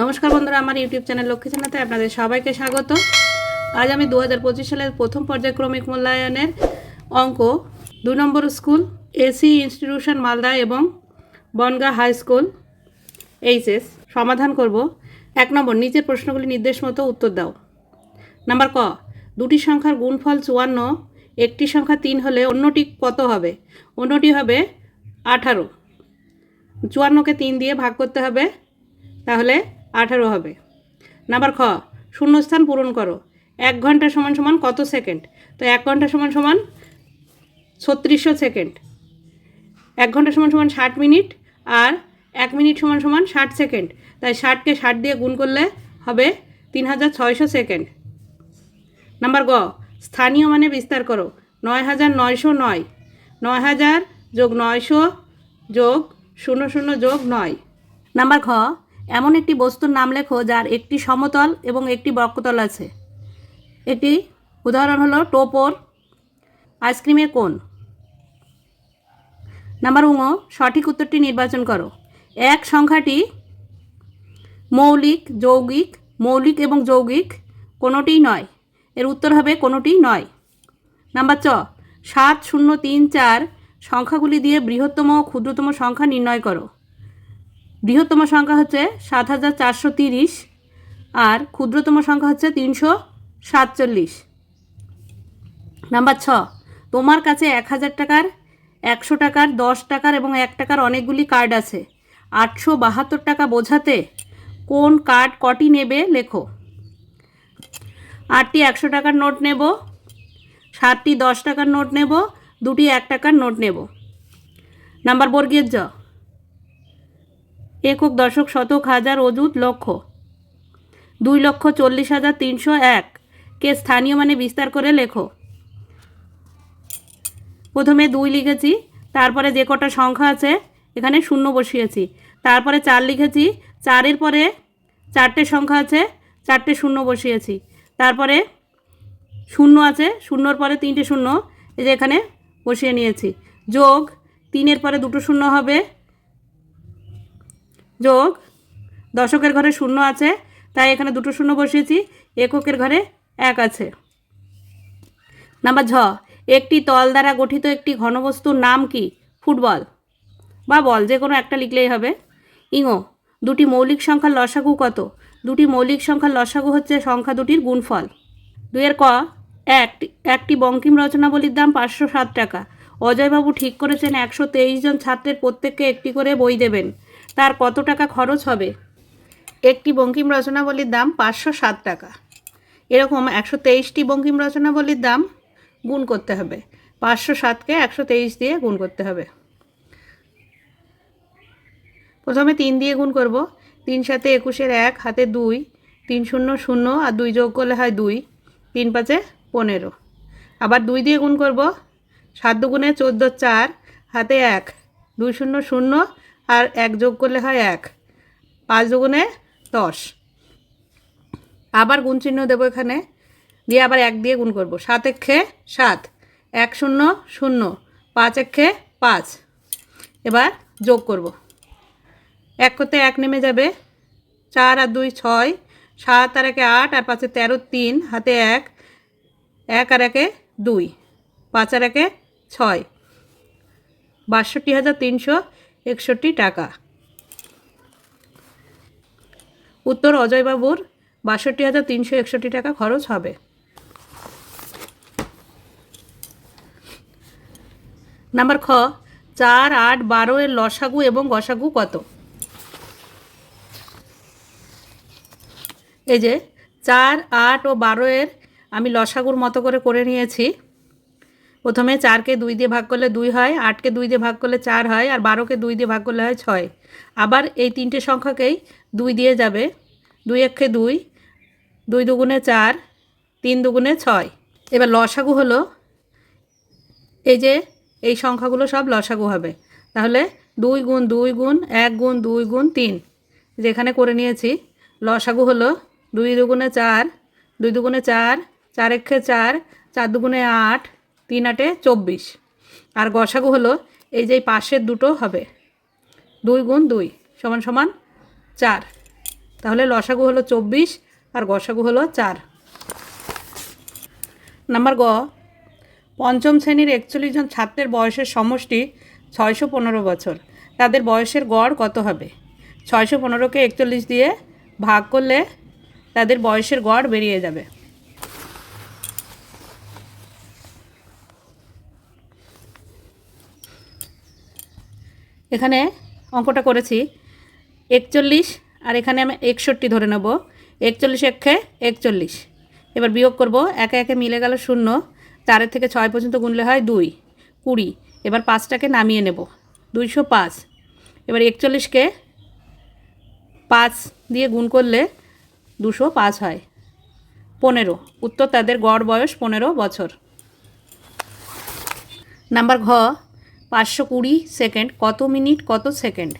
নমস্কার বন্ধুরা, আমার ইউটিউব চ্যানেল লক্ষ্মী চ্যানেলতে আপনাদের সবাইকে স্বাগত। আজ আমি দু হাজার পঁচিশ সালের প্রথম পর্যায়ক্রমিক মূল্যায়নের অঙ্ক, দু নম্বর স্কুল এসি ইনস্টিটিউশন মালদা এবং বনগা হাই স্কুল এইচএস সমাধান করব। এক নম্বর, নিচের প্রশ্নগুলি নির্দেশ মতো উত্তর দাও। নাম্বার ক, দুটি সংখ্যার গুণফল চুয়ান্ন, একটি সংখ্যা তিন হলে অন্যটি কত হবে? অন্যটি হবে আঠারো। চুয়ান্নকে তিন দিয়ে ভাগ করতে হবে, তাহলে আঠারো হবে। নাম্বার খ, শূন্যস্থান পূরণ করো। এক ঘণ্টা সমান সমান কত সেকেন্ড? তো এক ঘণ্টা সমান সমান ছত্রিশশো সেকেন্ড। এক ঘণ্টা সমান সমান ষাট মিনিট আর এক মিনিট সমান সমান ষাট সেকেন্ড। তাই ষাটকে ষাট দিয়ে গুণ করলে হবে তিন হাজার ছয়শো সেকেন্ড। নাম্বার গ, স্থানীয় মানে বিস্তার করো। নয় হাজার নয়শো নয়। নয় হাজার যোগ নয়শো যোগ শূন্য শূন্য যোগ নয়। নাম্বার খ এমন একটি বস্তুর নাম লেখো যার একটি সমতল এবং একটি বক্রতল আছে। একটি উদাহরণ হলো টোপর আইসক্রিমের কোন? নাম্বার উঙ সঠিক উত্তরটি নির্বাচন করো। এক সংখ্যাটি মৌলিক, যৌগিক, মৌলিক এবং যৌগিক কোনোটিই নয়। এর উত্তর হবে কোনোটিই নয়। নাম্বার চ, সাত, শূন্য, তিন, চার সংখ্যাগুলি দিয়ে বৃহত্তম ক্ষুদ্রতম সংখ্যা নির্ণয় করো। বৃহত্তম সংখ্যা হচ্ছে সাত হাজার চারশো তিরিশ আর ক্ষুদ্রতম সংখ্যা হচ্ছে তিনশো সাতচল্লিশ। নাম্বার ছ, তোমার কাছে এক হাজার টাকার, একশো টাকার, দশ টাকার এবং এক টাকার অনেকগুলি কার্ড আছে। আটশো বাহাত্তর টাকা বোঝাতে কোন কার্ড কটি নেবে লেখো। আটটি একশো টাকার নোট নেব, সাতটি দশ টাকার নোট নেব, দুটি এক টাকার নোট নেব। নাম্বার বর্গীয় জ একক দশক শতক হাজার অযুত লক্ষ। দুই লক্ষ চল্লিশ হাজার তিনশো এক। কে স্থানীয় মানে বিস্তার করে লেখো। প্রথমে দুই লিখেছি, তারপরে যে কটা সংখ্যা আছে, এখানে শূন্য বসিয়েছি। তারপরে চার লিখেছি, চারের পরে চারটে সংখ্যা আছে, চারটে শূন্য বসিয়েছি। তারপরে শূন্য আছে, শূন্যর পরে তিনটে শূন্য, এই যে এখানে বসিয়ে নিয়েছি। যোগ তিনের পরে দুটো শূন্য হবে যোগ, দশকের ঘরে শূন্য আছে, তাই এখানে দুটো শূন্য বসিয়েছি, এককের ঘরে এক আছে। নাম্বার ঝ, একটি তল দ্বারা গঠিত একটি ঘনবস্তুর নাম কি? ফুটবল। বা বল, যে কোনো একটা লিখলেই হবে। ইঙো, দুটি মৌলিক সংখ্যার লসাগু কত? দুটি মৌলিক সংখ্যার লসাগু হচ্ছে সংখ্যা দুটির গুণফল। দুইয়ের ক, একটি একটি বঙ্কিম রচনাবলীর দাম পাঁচশো সাত টাকা। অজয়বাবু ঠিক করেছেন, একশো তেইশ জন ছাত্রের প্রত্যেককে একটি করে বই দেবেন। তার কত টাকা খরচ হবে? একটি বঙ্কিম রচনাবলীর দাম পাঁচশো সাত টাকা। এরকম একশো তেইশটি বঙ্কিম রচনাবলীর দাম গুণ করতে হবে। পাঁচশো সাতকে একশো তেইশ দিয়ে গুণ করতে হবে। প্রথমে তিন দিয়ে গুণ করব। তিন সাথে একুশের এক, হাতে দুই, তিন শূন্য শূন্য আর দুই যোগ করলে হয় দুই, তিন পাঁচে পনেরো। আবার দুই দিয়ে গুণ করব। সাত দুগুণে চোদ্দ চার, হাতে এক, দুই শূন্য শূন্য আর এক যোগ করলে হয় এক। পাঁচ দুগুণে দশ। আবার গুণ চিহ্ন দেবো এখানে। দিয়ে আবার এক দিয়ে গুণ করব। সাত এক্ষে সাত। এক শূন্য শূন্য। পাঁচ এক্ষে পাঁচ। এবার যোগ করব। এক করতে এক নেমে যাবে। চার আর দুই ছয়। সাত আর একে আট আর পাঁচে তেরো তিন। হাতে এক। এক আর একে দুই। পাঁচ আর একে ছয়। বাষট্টি হাজার তিনশো একষট্টি টাকা। উত্তর অজয়বাবুর বাষট্টি হাজার তিনশো একষট্টি টাকা খরচ হবে। নাম্বার খ, চার আট বারো এর লসাগু এবং গসাগু কত? এই যে, চার আট ও বারো এর আমি লসাগুর মতো করে করে নিয়েছি। প্রথমে চারকে দুই দিয়ে ভাগ করলে দুই হয়, আটকে দুই দিয়ে ভাগ করলে চার হয়, আর বারোকে দুই দিয়ে ভাগ করলে হয় ছয়। আবার এই তিনটে সংখ্যাকেই দুই দিয়ে যাবে। দুই একে দুই দুই দুগুণে চার, তিন দুগুণে ছয়। এবার লসাগু হলো, এই যে এই সংখ্যাগুলো সব লসাগু হবে। তাহলে দুই গুণ দুই গুণ, এক গুণ দুই গুণ তিন, যেখানে করে নিয়েছি, লসাগু হলো দুই দুগুণে চার, দুই দুগুণে চার চার একে চার চার দুগুণে আট তিন আটে চব্বিশ। আর গসাগু হলো এই যে পাশের দুটো হবে। দুই গুণ দুই সমান সমান চার। তাহলে লসাগু হলো চব্বিশ আর গসাগু হলো চার। নাম্বার গ, পঞ্চম শ্রেণির একচল্লিশ জন ছাত্রের বয়সের সমষ্টি ছয়শো পনেরো বছর। তাদের বয়সের গড় কত হবে? ছয়শো পনেরোকে একচল্লিশ দিয়ে ভাগ করলে তাদের বয়সের গড় বেরিয়ে যাবে। এখানে অঙ্কটা করেছি একচল্লিশ, আর এখানে আমি একষট্টি ধরে নেব। একচল্লিশ একে একচল্লিশ। এবার বিয়োগ করব, একে একে মিলে গেল শূন্য, চারের থেকে ছয় পর্যন্ত গুনলে হয় দুই, কুড়ি। এবার পাঁচটাকে নামিয়ে নেব, দুইশো পাঁচ। এবার একচল্লিশকে পাঁচ দিয়ে গুণ করলে দুশো পাঁচ হয়। পনেরো, উত্তর তাদের গড় বয়স পনেরো বছর। নাম্বার ঘ পাঁচশো কুড়ি সেকেন্ড। কত মিনিট, কত সেকেন্ড?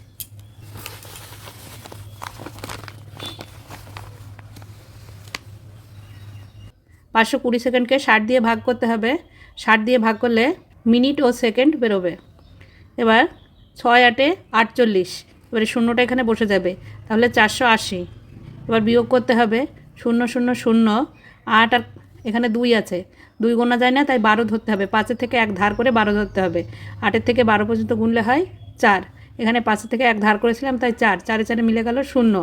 পাঁচশো কুড়ি সেকেন্ডকে ষাট দিয়ে ভাগ করতে হবে। ষাট দিয়ে ভাগ করলে মিনিট ও সেকেন্ড বেরোবে। এবার ছয় আটে আটচল্লিশ। এবারে শূন্যটা এখানে বসে যাবে। তাহলে চারশো আশি। এবার বিয়োগ করতে হবে শূন্য শূন্য শূন্য। আট আর এখানে দুই আছে। দুই গোনা যায় না, তাই বারো ধরতে হবে। পাঁচের থেকে এক ধার করে বারো ধরতে হবে। আটের থেকে বারো পর্যন্ত গুনলে হয় চার। এখানে পাঁচের থেকে এক ধার করেছিলাম, তাই চার। চারে চারে মিলে গেল শূন্য।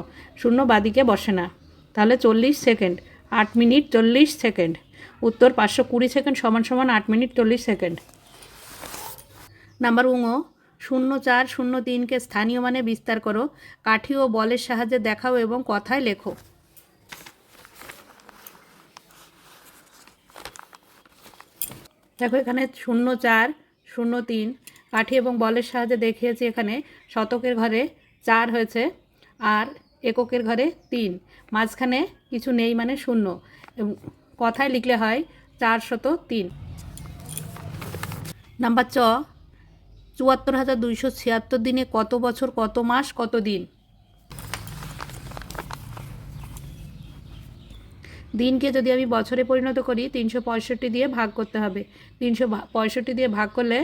শূন্য বাদিকে বসে না। তাহলে চল্লিশ সেকেন্ড। আট মিনিট চল্লিশ সেকেন্ড। উত্তর পাঁচশো কুড়ি সেকেন্ড সমান সমান আট মিনিট চল্লিশ সেকেন্ড। নাম্বার উঙো। শূন্য চার, শূন্য তিনকে স্থানীয় মানে বিস্তার করো। কাঠি ও বলের সাহায্যে দেখাও এবং কথায় লেখো। দেখো এখানে শূন্য চার, শূন্য তিন, কাঠি এবং বলের সাহায্যে দেখিয়েছি এখানে শতকের ঘরে চার হয়েছে আর এককের ঘরে তিন। মাঝখানে কিছু নেই মানে শূন্য। কথায় লিখলে হয় চার শত তিন। নাম্বার চ, চুয়াত্তর হাজার দুইশো ছিয়াত্তর দিনে কত বছর, কত মাস, কত দিন? দিনকে যদি আমি বছরে পরিণত করি, তিনশো পঁয়ষট্টি দিয়ে ভাগ করতে হবে। তিনশো পঁয়ষট্টি দিয়ে ভাগ করলে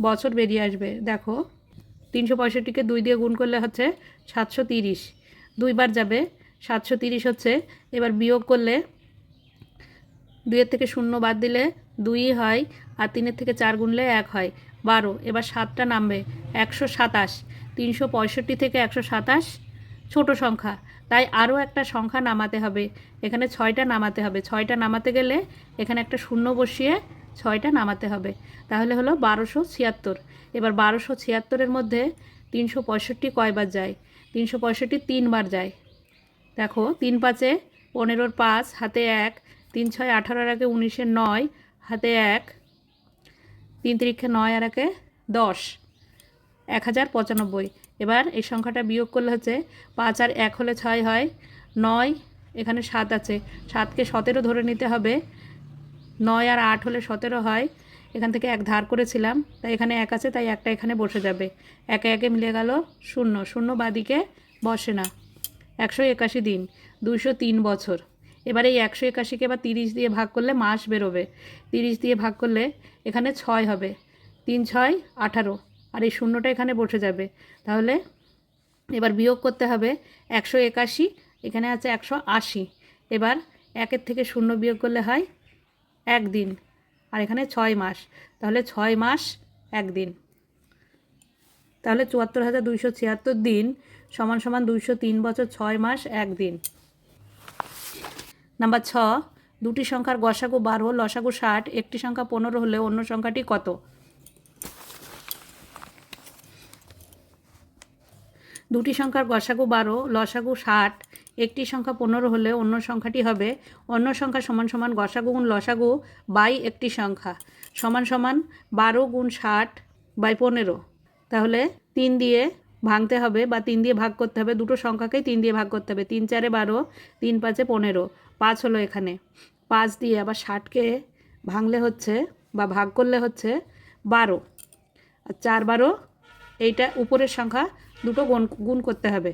বছর বেরিয়ে আসবে। দেখো, তিনশো পঁয়ষট্টিকে দুই দিয়ে গুণ করলে হচ্ছে সাতশো তিরিশ। দুইবার যাবে, সাতশো তিরিশ হচ্ছে, এবার বিয়োগ করলে দুইয়ের থেকে শূন্য বাদ দিলে দুই হয়, আর তিনের থেকে চার গুনলে এক হয়। বারো, এবার সাতটা নামবে, একশো সাতাশ। তিনশো পঁয়ষট্টি থেকে একশো সাতাশ, ছোটো সংখ্যা। তাই আরও একটা সংখ্যা নামাতে হবে। এখানে ছয়টা নামাতে হবে। ছয়টা নামাতে গেলে এখানে একটা শূন্য বসিয়ে ছয়টা নামাতে হবে। তাহলে হলো বারোশো ছিয়াত্তর। এবার বারোশো ছিয়াত্তরের মধ্যে তিনশো পঁয়ষট্টি কয়বার যায়? তিনশো পঁয়ষট্টি তিনবার যায়। দেখো, তিন পাঁচে পনেরোর পাঁচ, হাতে এক, তিন ছয় আঠারোর আগে উনিশের নয়, হাতে এক, তিন তিরিক্ষে নয় আর একে দশ। এক হাজার পঁচানব্বই। এবার এই সংখ্যাটা বিয়োগ করলে হচ্ছে পাঁচ আর এক হলে ছয় হয় নয়, এখানে সাত আছে। সাতকে সতেরো ধরে নিতে হবে। নয় আর আট হলে সতেরো হয়। এখান থেকে এক ধার করেছিলাম, তাই এখানে এক আছে, তাই একটা এখানে বসে যাবে। একে একে মিলে গেল শূন্য। শূন্য বাদিকে বসে না। একশো একাশি দিন দুশো তিন বছর। এবার এই একশো একাশিকে বা তিরিশ দিয়ে ভাগ করলে মাস বেরোবে। তিরিশ দিয়ে ভাগ করলে এখানে ছয় হবে। তিন, ছয়, আঠারো। আর এই শূন্যটা এখানে বসে যাবে। তাহলে এবার বিয়োগ করতে হবে একশো একাশি, এখানে আছে একশো আশি। এবার একের থেকে শূন্য বিয়োগ করলে হয় একদিন, আর এখানে ছয় মাস। তাহলে ছয় মাস একদিন। তাহলে চুয়াত্তর হাজার দুইশো ছিয়াত্তর দিন সমান সমান দুইশো তিন বছর ছয় মাস একদিন। নাম্বার ছ, দুটি সংখ্যার গসাগু বারো, লসাগু ষাট, একটি সংখ্যা পনেরো হলে অন্য সংখ্যাটি কত? দুটি সংখ্যার গসাগু বারো, লসাগু ষাট, একটি সংখ্যা পনেরো হলে অন্য সংখ্যাটি হবে, অন্য সংখ্যা সমান সমান গসাগু গুণ লসাগু বাই একটি সংখ্যা, সমান সমান বারো গুণ ষাট বাই পনেরো। তাহলে তিন দিয়ে ভাঙতে হবে বা তিন দিয়ে ভাগ করতে হবে, দুটো সংখ্যাকেই তিন দিয়ে ভাগ করতে হবে। তিন চারে বারো, তিন পাঁচে পনেরো, পাঁচ হলো এখানে। পাঁচ দিয়ে আবার ষাটকে ভাঙলে হচ্ছে বা ভাগ করলে হচ্ছে বারো। আর চার বারো, এইটা উপরের সংখ্যা দুটো গুণ গুণ করতে হবে।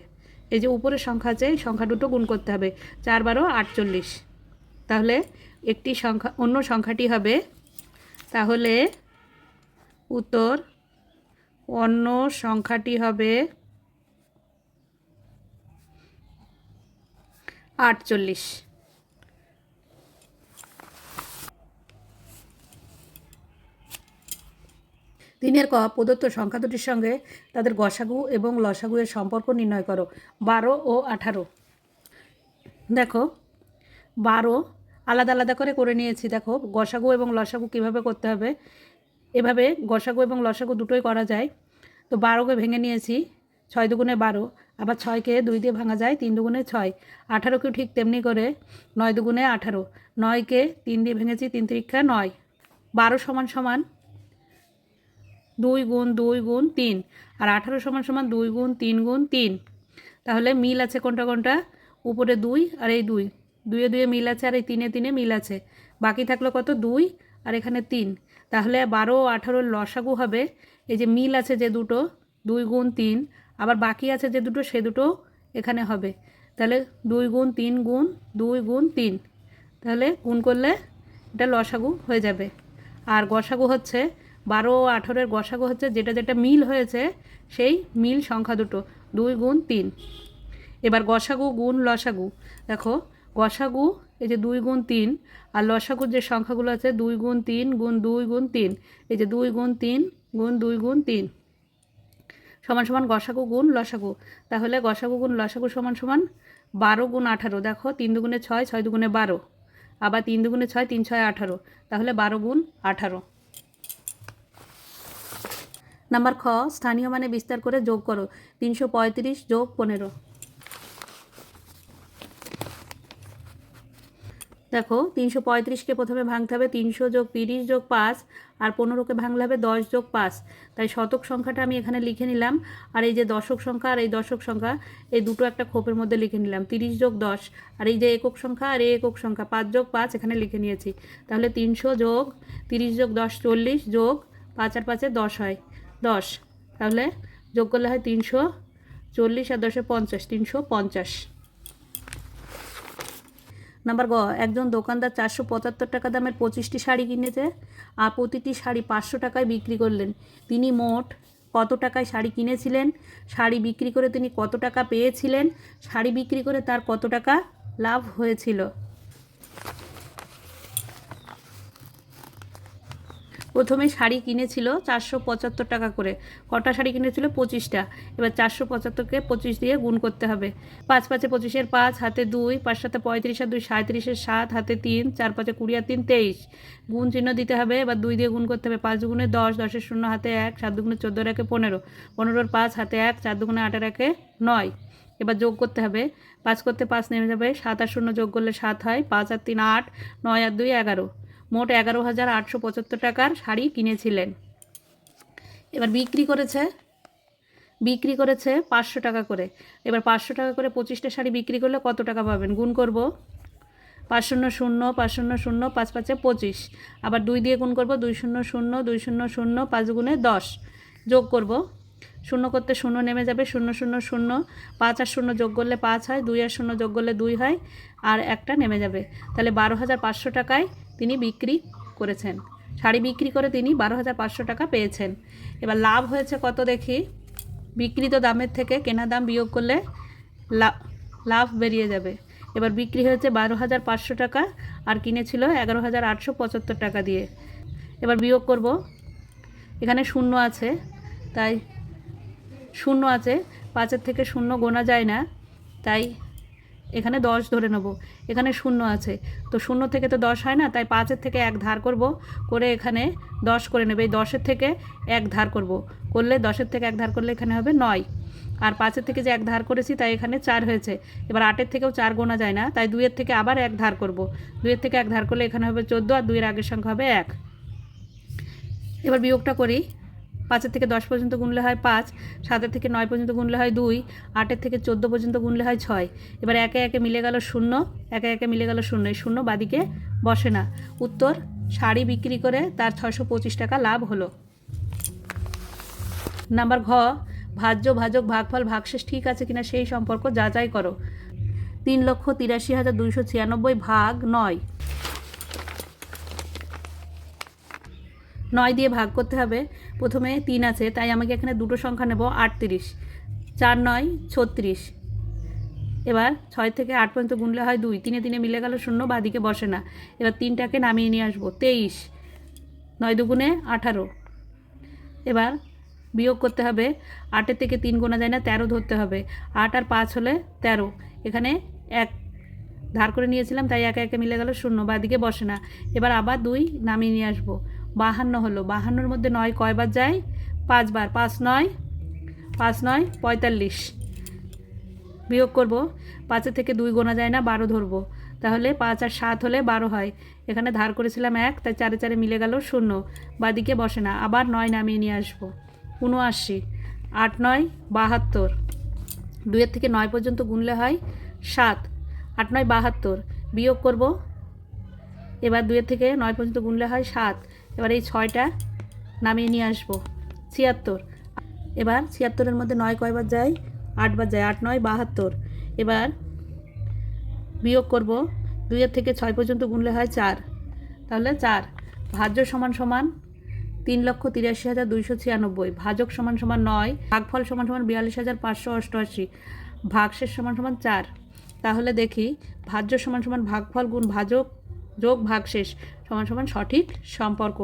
এই যে উপরের সংখ্যা আছে, সংখ্যা দুটো গুণ করতে হবে। চার বারো, আটচল্লিশ। তাহলে একটি সংখ্যা, অন্য সংখ্যাটি হবে, তাহলে উত্তর অন্য সংখ্যাটি হবে আটচল্লিশ। তিনের ক প্রদত্ত সংখ্যা দুটির সঙ্গে তাদের গসাগু এবং লসাগু এর সম্পর্ক নির্ণয় করো। বারো ও আঠারো। দেখো, বারো আলাদা আলাদা করে করে নিয়েছি। দেখো, গসাগু এবং লসাগু কীভাবে করতে হবে? এভাবে গসাগু এবং লসাগু দুটোই করা যায়। তো বারোকে ভেঙে নিয়েছি, ছয় দুগুণে বারো, আবার ছয়কে দুই দিয়ে ভাঙা যায়, তিন দুগুণে ছয়। আঠারোকেও ঠিক তেমনি করে নয় দুগুণে আঠারো, নয়কে তিন দিয়ে ভেঙেছি, তিন তিরিক্ষা নয়। বারো সমান সমান দুই গুণ দুই গুণ, তিন। আর আঠারো সমান সমান দুই গুণ, তিন গুণ, তিন। তাহলে মিল আছে কোনটা কোনটা? উপরে দুই আর এই দুই। দুয়ে দুয়ে মিল আছে আর এই তিনে তিনে মিল আছে। বাকি থাকল কত? দুই আর এখানে তিন। তাহলে বারো আঠারোর লসাগু হবে। এই যে মিল আছে যে দুটো, দুই গুণ, তিন। আবার বাকি আছে যে দুটো, সে দুটো এখানে হবে। তাহলে দুই গুণ, তিন গুণ, দুই গুণ, তিন। তাহলে গুণ করলে এটা লসাগু হয়ে যাবে। আর গসাগু হচ্ছে বারো আঠেরোর গসাগু হচ্ছে যেটা যেটা মিল হয়েছে, সেই মিল সংখ্যা দুটো, দুই গুণ তিন। এবার গসাগু গুণ লসাগু। দেখো, গসাগু, এই যে দুই গুণ তিন, আর লসাগুর যে সংখ্যাগুলো আছে, দুই গুণ তিন গুণ দুই গুণ তিন, এই যে দুই গুণ তিন গুণ দুই গুণ তিন। সমান সমান গসাগু গুণ লসাগু। তাহলে গসাগু গুণ লসাগু সমান সমান বারো গুণ আঠারো। দেখো, তিন দুগুণে ছয় ছয় দুগুণে বারো। আবার তিন দুগুণে ছয়, তিন ছয় আঠারো। তাহলে বারো গুণ আঠারো। নাম্বার খ, স্থানীয় মানে বিস্তার করে যোগ করো। তিনশো পঁয়ত্রিশ যোগ পনেরো। দেখো, তিনশো পঁয়ত্রিশকে প্রথমে ভাঙতে হবে তিনশো যোগ তিরিশ যোগ পাঁচ, আর পনেরোকে ভাঙলে হবে দশ যোগ পাঁচ। তাই শতক সংখ্যাটা আমি এখানে লিখে নিলাম, আর এই যে দশক সংখ্যা আর এই দশক সংখ্যা, এই দুটো একটা খোপের মধ্যে লিখে নিলাম। তিরিশ যোগ দশ, আর এই যে একক সংখ্যা আর এই একক সংখ্যা, পাঁচ যোগ পাঁচ এখানে লিখে নিয়েছি। তাহলে তিনশো যোগ তিরিশ যোগ দশ চল্লিশ যোগ পাঁচ আর পাঁচে দশ হয়। দশ। তাহলে যোগ করলে হয় তিনশো, চল্লিশ আর দশে পঞ্চাশ, তিনশো পঞ্চাশ। নাম্বার গ, একজন দোকানদার চারশো পঁচাত্তর টাকা দামের পঁচিশটি শাড়ি কিনেছে আর প্রতিটি শাড়ি পাঁচশো টাকায় বিক্রি করলেন। তিনি মোট কত টাকায় শাড়ি কিনেছিলেন? শাড়ি বিক্রি করে তিনি কত টাকা পেয়েছিলেন? শাড়ি বিক্রি করে তার কত টাকা লাভ হয়েছিল? প্রথমে শাড়ি কিনেছিল চারশো পঁচাত্তর টাকা করে। কটা শাড়ি কিনেছিল? পঁচিশটা। এবার চারশো পঁচাত্তরকে পঁচিশ দিয়ে গুণ করতে হবে। পাঁচ পাঁচে পঁচিশের পাঁচ, হাতে দুই, পাঁচ সাথে পঁয়ত্রিশ আর দুই সাঁত্রিশের সাত, হাতে তিন, চার পাঁচে কুড়ি আর তিন, তেইশ। গুণ চিহ্ন দিতে হবে, এবার দুই দিয়ে গুণ করতে হবে। পাঁচ দুগুণে দশ, দশের শূন্য, হাতে এক, সাত দুগুণে চোদ্দ রেখে পনেরো। পনেরোর পাঁচ, হাতে এক, চার দুগুণে আটের একে নয়। এবার যোগ করতে হবে। পাঁচ করতে পাঁচ নেমে যাবে। সাত আর শূন্য যোগ করলে সাত হয়। পাঁচ আর তিন আট, নয় আর দুই এগারো। মোট এগারো হাজার আটশো পঁচাত্তর টাকার শাড়ি কিনেছিলেন। এবার বিক্রি করেছে বিক্রি করেছে পাঁচশো টাকা করে। এবার পাঁচশো টাকা করে পঁচিশটা শাড়ি বিক্রি করলে কত টাকা পাবেন? গুণ করব। পাঁচ শূন্য শূন্য পাঁচ শূন্য শূন্য, পাঁচ পাঁচে পঁচিশ। আবার দুই দিয়ে গুণ করব, দুই শূন্য শূন্য, দুই শূন্য শূন্য, পাঁচ গুণে দশ। যোগ করব। শূন্য করতে শূন্য নেমে যাবে, শূন্য শূন্য শূন্য। পাঁচ আর শূন্য যোগ করলে পাঁচ হয়, দুই আর শূন্য যোগ করলে দুই হয়, আর একটা নেমে যাবে। তাহলে বারো হাজার পাঁচশো টাকায় তিনি বিক্রি করেছেন। শাড়ি বিক্রি করে তিনি বারো হাজার পাঁচশো টাকা পেয়েছেন। এবার লাভ হয়েছে কত দেখি? বিক্রিত দামের থেকে কেনা দাম বিয়োগ করলে লাভ বেরিয়ে যাবে। এবার বিক্রি হয়েছে বারো হাজার পাঁচশো টাকা আর কিনেছিল এগারো হাজার আটশো পঁচাত্তর টাকা দিয়ে। এবার বিয়োগ করব। এখানে শূন্য আছে, তাই শূন্য আছে। পাঁচের থেকে শূন্য গোনা যায় না, তাই এখানে দশ ধরে নেব। এখানে শূন্য আছে। তো শূন্য থেকে তো দশ হয় না, তাই পাঁচের থেকে এক ধার করব। করে এখানে দশ করে নেবে। এই দশের থেকে এক ধার করব। করলে দশের থেকে এক ধার করলে এখানে হবে নয়। আর পাঁচের থেকে যে এক ধার করেছি, তাই এখানে চার হয়েছে। এবার আটের থেকেও চার গোনা যায় না, তাই দুইয়ের থেকে আবার এক ধার করব। দুইয়ের থেকে এক ধার করলে এখানে হবে চোদ্দ, আর দুইয়ের আগের সংখ্যা হবে এক। এবার বিয়োগটা করি। পাঁচের থেকে দশ পর্যন্ত গুনলে হয় পাঁচ, সাতের থেকে নয় পর্যন্ত গুনলে হয় দুই, আটের থেকে চোদ্দ পর্যন্ত গুনলে হয় ছয়। এবার একে একে মিলে গেল শূন্য, একে একে মিলে গেল শূন্য। এই শূন্য বাদিকে বসে না। উত্তর, শাড়ি বিক্রি করে তার ছশো পঁচিশ টাকা লাভ হলো। নাম্বার ঘ, ভাজ্য, ভাজক, ভাগফল, ভাগশেষ ঠিক আছে কিনা সেই সম্পর্ক যাচাই করো। তিন লক্ষ তিরাশি হাজার দুইশো ছিয়ানব্বই ভাগ নয়। নয় দিয়ে ভাগ করতে হবে। প্রথমে তিন আছে, তাই আমাকে এখানে দুটো সংখ্যা নেব, আটত্রিশ। চার নয়, ছত্রিশ। এবার ছয় থেকে আট পর্যন্ত গুনলে হয় দুই। তিনে তিনে মিলে গেল শূন্য, বাদিকে বসে না। এবার তিনটাকে নামিয়ে নিয়ে আসব, তেইশ। নয় দুগুণে আঠারো। এবার বিয়োগ করতে হবে, আটের থেকে তিন গোনা যায় না, তেরো ধরতে হবে। আট আর পাঁচ হলে তেরো। এখানে এক ধার করে নিয়েছিলাম, তাই একে একে মিলে গেল শূন্য, বাদিকে বসে না। এবার আবার দুই নামিয়ে নিয়ে আসব। বাহান্ন হলো। বাহান্নর মধ্যে নয় কয়বার যায়? পাঁচবার। পাঁচ নয়? পাঁচ নয়? পঁয়তাল্লিশ। বিয়োগ করব। পাঁচের থেকে দুই গোনা যায় না, বারো ধরবো। তাহলে পাঁচ আর সাত হলে বারো হয়। এখানে ধার করেছিলাম এক, তাই চারে চারে মিলে গেল শূন্য। বাদিকে বসে না, আবার নয় নামিয়ে নিয়ে আসব। উনআশি। আট নয়, বাহাত্তর। দুইয়ের থেকে নয় পর্যন্ত গুনলে হয় সাত। আট নয়, বাহাত্তর। বিয়োগ করব। এবার দুইয়ের থেকে নয় পর্যন্ত গুনলে হয় সাত। এবার এই ছয়টা নামিয়ে নিয়ে আসব। ছিয়াত্তর। এবার ছিয়াত্তরের মধ্যে নয় কয়বার যায়? আটবার যায়। আট, নয়, বাহাত্তর। এবার বিয়োগ করব। দুইয়ের থেকে ছয় পর্যন্ত গুনলে হয় চার। তাহলে চার। ভাজ্য সমান সমান তিন লক্ষ তিরাশি হাজার দুইশো ছিয়ানব্বই। ভাজক সমান সমান নয়। ভাগফল সমান সমান বিয়াল্লিশ হাজার পাঁচশো অষ্টআশি। ভাগশেষ সমান সমান চার। তাহলে দেখি, ভাজ্য সমান সমান ভাগফল গুণ ভাজক যোগ ভাগশেষ। সমান সমান সঠিক সম্পর্ক।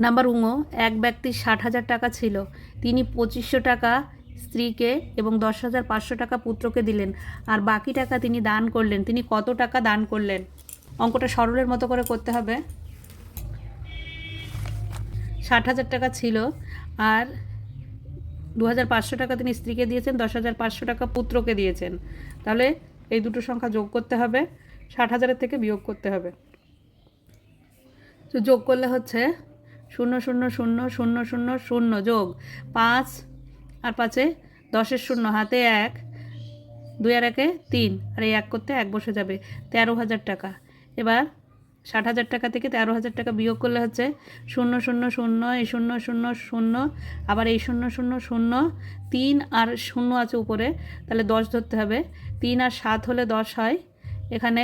নাম্বার উঙো এক ব্যক্তির ষাট হাজার টাকা ছিল। তিনি পঁচিশশো টাকা স্ত্রীকে এবং দশ হাজার পাঁচশো টাকা পুত্রকে দিলেন। আর বাকি টাকা তিনি দান করলেন। তিনি কত টাকা দান করলেন? অঙ্কটা সরলের মতো করে করতে হবে। ষাট হাজার টাকা ছিল। আর দু হাজার পাঁচশো টাকা তিনি স্ত্রীকে দিয়েছেন, দশ হাজার পাঁচশো টাকা পুত্রকে দিয়েছেন। তাহলে এই দুটো সংখ্যা যোগ করতে হবে। ষাট হাজারের থেকে বিয়োগ করতে হবে তো যোগ করলে হচ্ছে শূন্য শূন্য শূন্য শূন্য শূন্য শূন্য যোগ পাঁচ আর পাঁচে দশের শূন্য হাতে এক দুই আর একে তিন আর এই এক করতে এক বসে যাবে তেরো হাজার টাকা এবার ষাট হাজার টাকা থেকে তেরো হাজার টাকা বিয়োগ করলে হচ্ছে শূন্য শূন্য শূন্য এই শূন্য শূন্য শূন্য আবার এই শূন্য শূন্য শূন্য তিন আর শূন্য আছে উপরে তাহলে দশ ধরতে হবে তিন আর সাত হলে দশ হয় এখানে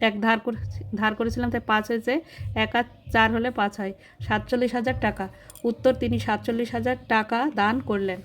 এক ধার করে ধার করেছিলাম, তাই পাঁচ হয়েছে। এক আর চার হলে পাঁচ হয়। সাতচল্লিশ হাজার টাকা। উত্তর তিনি সাতচল্লিশ হাজার টাকা দান করলেন।